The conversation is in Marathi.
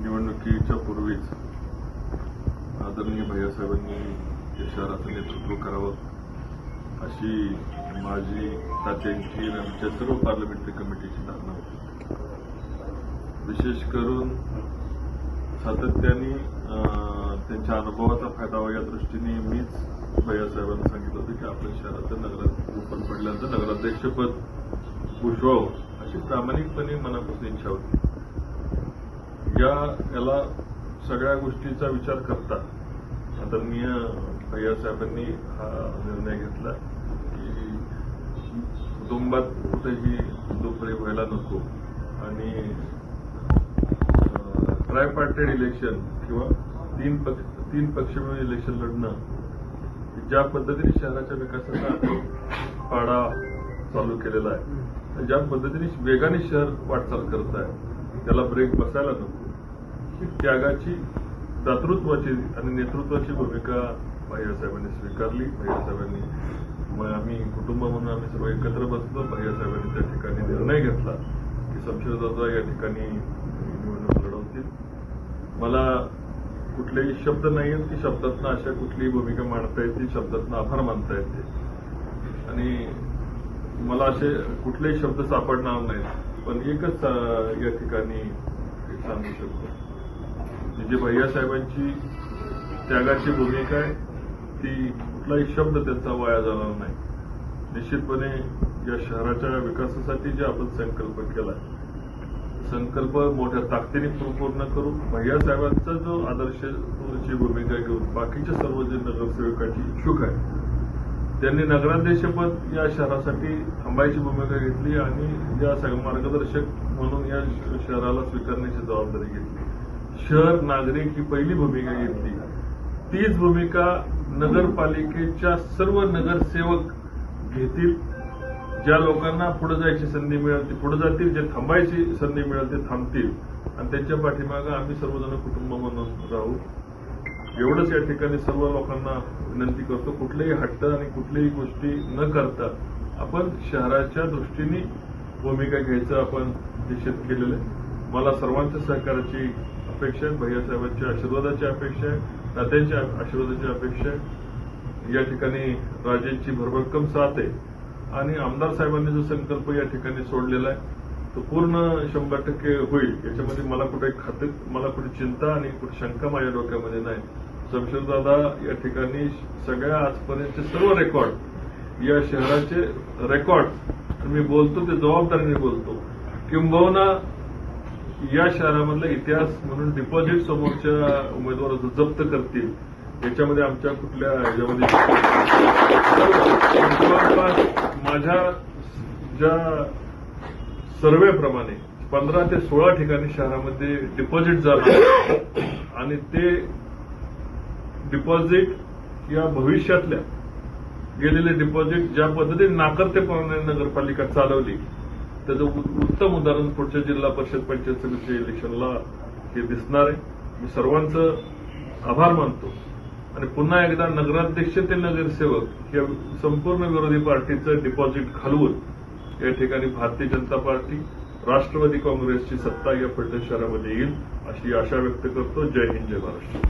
निवडणुकीच्या पूर्वीच आदरणीय भैयासाहेबांनी या शहराचं नेतृत्व करावं अशी माझी तात्यांची आणि आमच्या सर्व पार्लमेंटरी कमिटीची धारणा होती. विशेष करून सातत्याने अं, त्यांच्या अनुभवाचा फायदा व्हावा या दृष्टीने मीच भैयासाहेबांना सांगितलं होतं की आपल्या शहराचं नगरात ओपन पडल्यानंतर नगराध्यक्षपद भूषवावं अशी प्रामाणिकपणे मनापासून या याला सगळ्या गोष्टीचा विचार करता आदरणीय भैयासाहेबांनी हा निर्णय घेतला की कुटुंबात कुठेही दुपरी व्हायला नको. आणि ट्रायपार्टेड इलेक्शन किंवा तीन पक्ष तीन पक्ष मिळून इलेक्शन लढणं ज्या पद्धतीने शहराच्या विकासाचा पाडा चालू केलेला आहे ज्या पद्धतीने वेगाने शहर वाटचाल करत आहे त्याला ब्रेक बसायला नको. त्यागाची दातृत्वाची आणि नेतृत्वाची भूमिका भैयासाहेबांनी स्वीकारली. भैयासाहेबांनी मग आम्ही कुटुंब म्हणून आम्ही सर्व एकत्र बसलो. भैयासाहेबांनी त्या ठिकाणी निर्णय घेतला की शमशेरदादा या ठिकाणी निवडणूक लढवतील. मला कुठलेही शब्द नाही आहेत की शब्दातनं अशा कुठलीही भूमिका मांडता येते शब्दातनं आभार मानता येते आणि मला असे कुठलेही शब्द सापडणार नाहीत. पण एकच या ठिकाणी सांगू शकतो. जे भैयासाहेबांची त्यागाची भूमिका आहे ती कुठलाही शब्द त्यांचा वाया जाणार नाही. निश्चितपणे या शहराच्या विकासासाठी जे आपण संकल्प केला संकल्प मोठ्या ताकदीने पूर्ण पूर्ण करू भैयासाहेबांचा जो आदर्शची भूमिका घेऊन बाकीच्या सर्व जे नगरसेवकांची इच्छुक आहे त्यांनी नगराध्यक्षपद या शहरासाठी थांबायची भूमिका घेतली आणि या मार्गदर्शक म्हणून या शहराला स्वीकारण्याची जबाबदारी घेतली. शहर नागरिक ही पहिली भूमिका घेतली. तीच भूमिका नगरपालिकेच्या सर्व नगरसेवक घेतील. ज्या लोकांना पुढे जायची संधी मिळेल ते पुढे जातील जे थांबायची संधी मिळेल ते थांबतील. आणि त्यांच्या पाठीमागं आम्ही सर्वजण कुटुंब म्हणून राहू. एवढंच या ठिकाणी सर्व लोकांना विनंती करतो कुठलेही हट्ट आणि कुठलीही गोष्टी न करता आपण शहराच्या दृष्टीने भूमिका घ्यायचं आपण निश्चित केलेलं आहे. मला सर्वांच्या सहकाराची अपेक्षा आहे. भैयासाहेबांच्या आशीर्वादाची अपेक्षा आहे. तात्यांच्या आशीर्वादाची अपेक्षा आहे. या ठिकाणी राजेंची भरभक्कम साथ आहे. आणि आमदार साहेबांनी जो संकल्प या ठिकाणी सोडलेला आहे तो पूर्ण शंभर टक्के होईल. याच्यामध्ये मला कुठे खाते मला कुठे चिंता आणि कुठे शंका माझ्या डोक्यामध्ये नाही. शमशेरदादा या ठिकाणी सगळ्या आजपर्यंतचे सर्व रेकॉर्ड या शहराचे रेकॉर्ड मी बोलतो ते जबाबदारीने बोलतो. किंबहुना या शहरामधला इतिहास म्हणून डिपॉझिट समोरच्या उमेदवार जप्त करतील याच्यामध्ये आमच्या कुठल्या याच्यामध्ये जवळपास माझ्या ज्या सर्वेप्रमाणे पंधरा ते सोळा ठिकाणी शहरामध्ये डिपॉझिट झालं आणि ते डिपॉझिट या भविष्यातल्या गेलेले डिपॉझिट ज्या पद्धतीने नाकर्तेपणाने नगरपालिका चालवली त्याचं उत्तम उदाहरण पुढच्या जिल्हा परिषद पंचायत समितीच्या इलेक्शनला हे दिसणार आहे. मी सर्वांचं आभार मानतो. आणि पुन्हा एकदा नगराध्यक्ष ते नगरसेवक या संपूर्ण विरोधी पार्टीचं डिपॉझिट घालवून या ठिकाणी भारतीय जनता पार्टी राष्ट्रवादी काँग्रेसची सत्ता या फलटण शहरामध्ये येईल अशी आशा व्यक्त करतो. जय हिंद जय महाराष्ट्र.